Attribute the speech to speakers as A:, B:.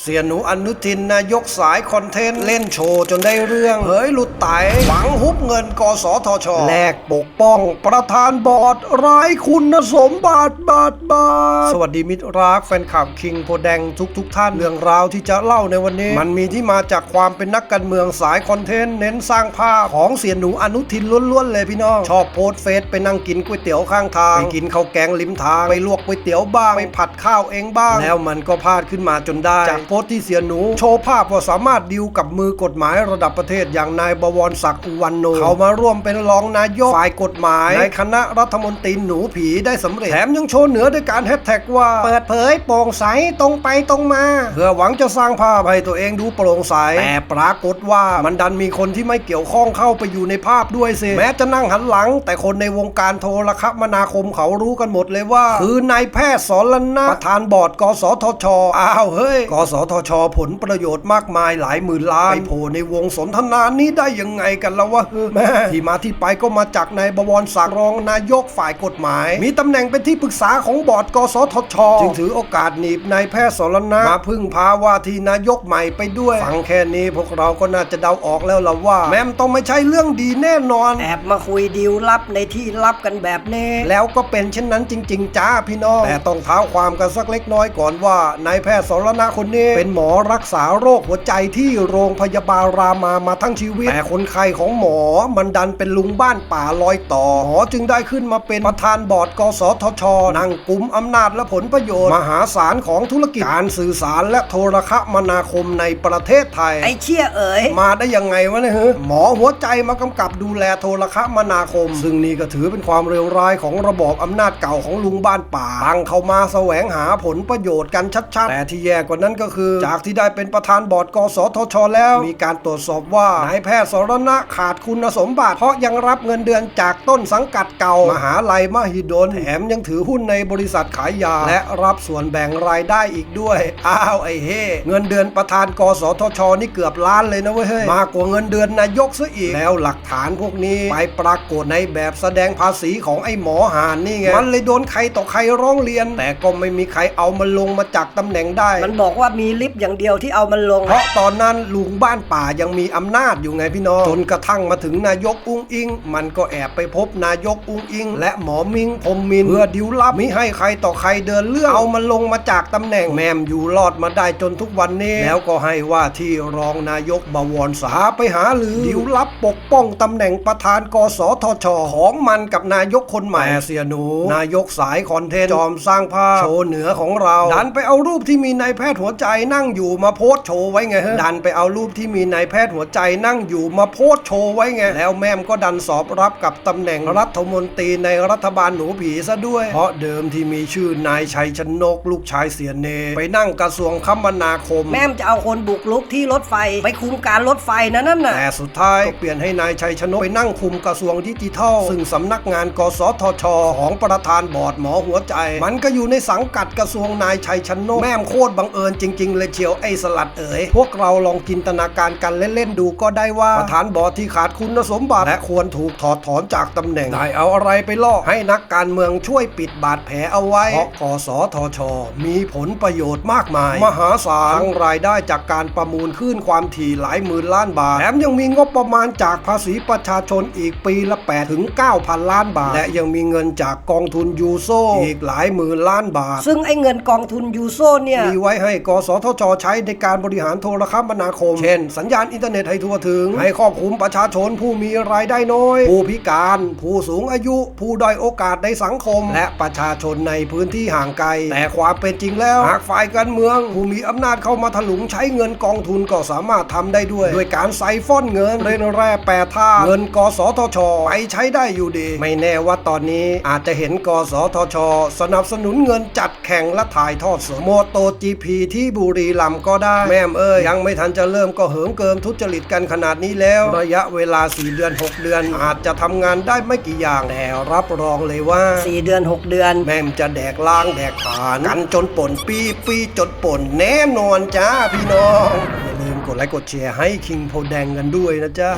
A: เสียหนูอนุทินนายกสายคอนเทนต์ เล่นโชว์จนได้เรื่องเผยหลุดไตหวังฮุบเงินกสทช แลกปกป้อง ประธานบอร์ดไร้คุณสมบัติบาทบาท สวัสดีมิตรรักแฟนคลับคิงโพแดงทุกทุกท่าน เรื่องราวที่จะเล่าในวันนี้ มันมีที่มาจากความเป็นนักการเมืองสายคอนเทนต์เน้นสร้างภาพของเสียหนูอนุทินล้วนๆเลยพี่น้อง ชอบโพสเฟซไปนั่งกินก๋วยเตี๋ยวข้างทางไปกินข้าวแกงริมทางไปลวกก๋วยเตี๋ยวบ้างไปผัดข้าวเองบ้าง แล้วมันก็พลาดขึ้นมาจนได้จากโพสต์ที่เสียหนู โชว์ภาพว่าสามารถดิวกับมือกฎหมายระดับประเทศอย่างนายบวรศักดิ์อุวันโนเขามาร่วมเป็นรองนายกฝ่ายกฎหมายในคณะรัฐมนตรีหนูผีได้สำเร็จแถมยังโชว์เหนือด้วยการแฮชแท็กว่า เปิดเผยโปร่งใสตรงไปตรงมา เพื่อหวังจะสร้างภาพให้ตัวเองดูโปร่งใสแต่ปรากฏว่ามันดันมีคนที่ไม่เกี่ยวข้องเข้าไปอยู่ในภาพด้วยสิแม้จะนั่งหันหลัง แต่คนในวงการโทรคมนาคมเขารู้กันหมดเลยว่า คือนายแพทย์สรณะประธานบอร์ดกสทชอ้าวเฮ้ยกสทช ผลประโยชน์มากมายหลายหมื่นล้านไปโผล่ในวงสนทนานี้ได้ยังไงกันแล้ววะเออแม่ที่มาที่ไปก็มาจากนายบวรศักดิ์รองนายกฝ่ายกฎหมาย มีตำแหน่งเป็นที่ปรึกษาของบอร์ดกสทช จึงถือโอกาสหนีบนายแพทย์สรณะมาพึ่งพาว่าที่นายกใหม่ไปด้วยฟังแค่นี้พวกเราก็น่าจะเดาออกแล้วล่ะว่า แม่มต้องไม่ใช่เรื่องดีแน่นอน
B: แอบมาคุยดีลลับในที่ลับกันแบบนี้
A: แล้วก็เป็นเช่นนั้นจริง ๆ จ้าพี่น้องแต่ต้องเท้าความกันสักเล็กน้อยก่อนว่านายแพทย์สรณะคนนี้เป็นหมอรักษาโรคหัวใจที่โรงพยาบาลรามามาทั้งชีวิต แต่คนไข้ของหมอมันดันเป็นลุงบ้านป่าลอยต่อ หมอจึงได้ขึ้นมาเป็นประธานบอร์ดกสทช นั่งกลุ่มอำนาจและผลประโยชน์ มหาศาลของธุรกิจการสื่อสารและโทรคมนาคมในประเทศไทย
B: ไอ้เชี่ยเอ๋ย
A: มาได้ยังไงวะเนี่ยฮะหมอหัวใจมากำกับดูแลโทรคมนาคม ซึ่งนี่ก็ถือเป็นความเร็วร้ายของระบอบอำนาจเก่าของลุงบ้านป่าตั้งเข้ามาแสวงหาผลประโยชน์กันชัดๆแต่ที่แย่กว่านั้นก็คือ จากที่ได้เป็นประธานบอร์ดกสทช แล้ว มีการตรวจสอบว่านายแพทย์สรณะขาดคุณสมบัติ เพราะยังรับเงินเดือนจากต้นสังกัดเก่ามหาลัยมหิดลแถมยังถือหุ้นในบริษัทขายยา และรับส่วนแบ่งรายได้อีกด้วย อ้าวไอ้เฮ่เงินเดือนประธานกสทช นี่เกือบล้านเลยนะเว้ยเฮ้ยมากกว่าเงินเดือนนายกซะอีกแล้วหลักฐานพวกนี้ไปปรากฏในแบบแสดงภาษีของไอ้หมอหานนี่ไงมันเลยโดนใครต่อใครร้องเรียน แต่ก็ไม่มีใครเอามันลงมาจากตำแหน่งได้
B: มันบอกว่ามีลิฟต์อย่างเดียวที่เอามันลง
A: เพราะตอนนั้นลุงบ้านป่ายังมีอำนาจอยู่ไงพี่น้อง จนกระทั่งมาถึงนายกอุ้งอิง มันก็แอบไปพบนายกอุ้งอิง และหมอมิงพรหมมินทร์เพื่อดิวลับมิให้ใครต่อใครเดินเรื่องเอามันลงมาจากตำแหน่งแมมอยู่รอดมาได้จนทุกวันนี้ แล้วก็ให้ว่าที่รองนายกบวรสาไปหาหรือดิวลับปกป้องตำแหน่งประธานกสทชของมันกับนายกคนใหม่แต่เสียหนู นายกสายคอนเทนต์จอมสร้างภาพโชว์เหนือของเราดันไปเอารูปที่มีนายแพทย์หัวใจนั่งอยู่มาโพสต์โชว์ไว้ไงฮะดันไปเอารูปที่มีนายแพทย์หัวใจนั่งอยู่มาโพสต์โชว์ไว้ไง แล้วแม่มก็ดันสอบรับกับตำแหน่งรัฐมนตรีในรัฐบาลหนูผีซะด้วย เพราะเดิมที่มีชื่อนายชัยชนกลูกชายเสียเน ไปนั่งกระทรวงคมนาคม
B: แม่มจะเอาคนบุกลุกที่รถไฟ ไปคุมการรถไฟนะนั่นน่ะ
A: แต่สุดท้ายก็เปลี่ยนให้นายชัยชนกไปนั่งคุมกระทรวงดิจิทัล ซึ่งสำนักงานกสทช ของประธานบอร์ดหมอหัวใจ มันก็อยู่ในสังกัดกระทรวงนายชัยชนกแม่มโคตรบังเอิญจริงๆ เลยเชียวไอ้สลัดเอ๋ยพวกเราลองจินตนาการกันเล่น ๆ ดูก็ได้ว่าประธานบอร์ดที่ขาดคุณสมบัติและควรถูกถอดถอนจากตำแหน่งได้เอาอะไรไปล่อให้นักการเมืองช่วยปิดบาดแผลเอาไว้เพราะกสทช มีผลประโยชน์มากมาย มหาศาลทั้งรายได้จากการประมูลคลื่นความถี่หลายหมื่นล้านบาทแถมยังมีงบประมาณจากภาษีประชาชนอีกปีละ8ถึง9พันล้านบาท และยังมีเงินจากกองทุนยูโซอีกหลายหมื่นล้านบาท
B: ซึ่งไอ้เงินกองทุนยูโซเนี่ย
A: มีไว้ให้กสทช ใช้ในการบริหารโทรคมนาคม เช่น สัญญาณอินเทอร์เน็ตให้ทั่วถึง ให้ครอบคลุมประชาชนผู้มีรายได้น้อย ผู้พิการ ผู้สูงอายุ ผู้ด้อยโอกาสในสังคม และประชาชนในพื้นที่ห่างไกล แต่ความเป็นจริงแล้ว หากฝ่ายการเมือง ผู้มีอำนาจเข้ามาถลุงใช้เงินกองทุนก็สามารถทำได้ด้วย ด้วยการใส่ฟ้อนเงินเรนแร่แปรท่าเงินกสทช ไปใช้ได้อยู่ดี ไม่แน่ว่าตอนนี้อาจจะเห็นกสทช สนับสนุนเงินจัดแข่งและถ่ายทอดสดโมโต GP ที่บุรีรัมย์ก็ได้ แม่มเอ้ยยังไม่ทันจะเริ่มก็เหิมเกิมทุจริตกันขนาดนี้แล้ว ระยะเวลา 4 เดือน 6 เดือน อาจจะทำงานได้ไม่กี่อย่าง แต่รับรองเลยว่า
B: 4 เดือน 6 เดือน
A: แม่มจะแดกล่างแดกผานกันจนป่นปีปีจนป่นแน่นอนจ้าพี่น้องอย่าลืมกดไลค์กดแชร์ให้คิงโพแดงกันด้วยนะจ๊ะ